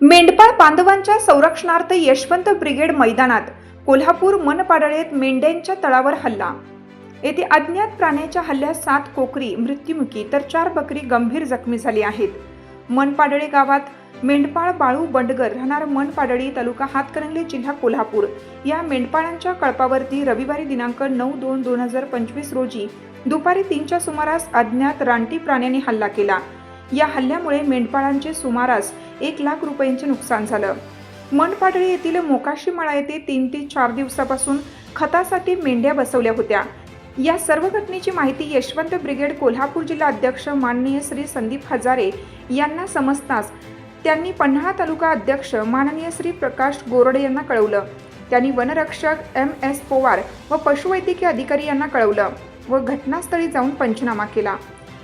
मेंढपाळ बांधवांच्या संरक्षणार्थ यशवंत ब्रिगेड मैदानात कोल्हापूर मनपाडळेत मेंढ्यांच्या तळावर हल्ला येथे अज्ञात प्राण्याच्या हल्ल्यात सात कोकरी मृत्युमुखी तर चार बकरी गंभीर जखमी झाली आहेत. मनपाडळे गावात मेंढपाळ बाळू बंडगर राहणार मनपाडळी तालुका हातकणंगले जिल्हा कोल्हापूर. या मेंढपाळांच्या कळपावरती रविवारी दिनांक नऊ दोन दोन हजार पंचवीस रोजी दुपारी तीनच्या सुमारास अज्ञात रानटी प्राण्याने हल्ला केला. या हल्ल्यामुळे मेंढपाळांचे सुमारास एक लाख रुपयांचे नुकसान झालं. मनपाडळी येथील मोकाशी मळा येथे तीन ते चार दिवसापासून खतासाठी मेंढ्या बसवल्या होत्या. या सर्व घटनेची माहिती यशवंत ब्रिगेड कोल्हापूर जिल्हा अध्यक्ष माननीय श्री संदीप हजारे यांना समजताच त्यांनी पन्हाळा तालुका अध्यक्ष माननीय श्री प्रकाश गोरडे यांना कळवलं. त्यांनी वनरक्षक एम एस पोवार व पशुवैद्यकीय अधिकारी यांना कळवलं व घटनास्थळी जाऊन पंचनामा केला.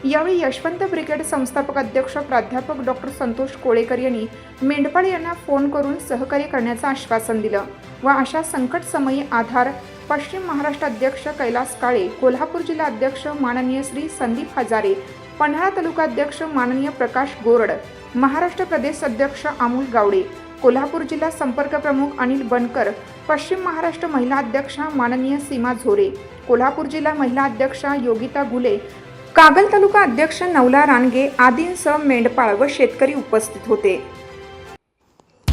यावेळी यशवंत ब्रिगेड संस्थापक अध्यक्ष प्राध्यापक डॉक्टर संतोष कोळेकर यांनी मेंढपाळ यांना फोन करून सहकार्य करण्याचं आश्वासन दिलं व अशा संकट समयी आधार पश्चिम महाराष्ट्र अध्यक्ष कैलास काळे कोल्हापूर जिल्हा अध्यक्ष माननीय श्री संदीप हजारे पन्हाळा तालुका अध्यक्ष माननीय प्रकाश गोरड महाराष्ट्र प्रदेश अध्यक्ष अमोल गावडे कोल्हापूर जिल्हा संपर्क प्रमुख अनिल बनकर पश्चिम महाराष्ट्र महिला अध्यक्षा माननीय सीमा झोरे कोल्हापूर जिल्हा महिला अध्यक्षा योगिता गुले कागल तालुका अध्यक्ष नवला रानगे आदींसह मेंढपाळ व शेतकरी उपस्थित होते.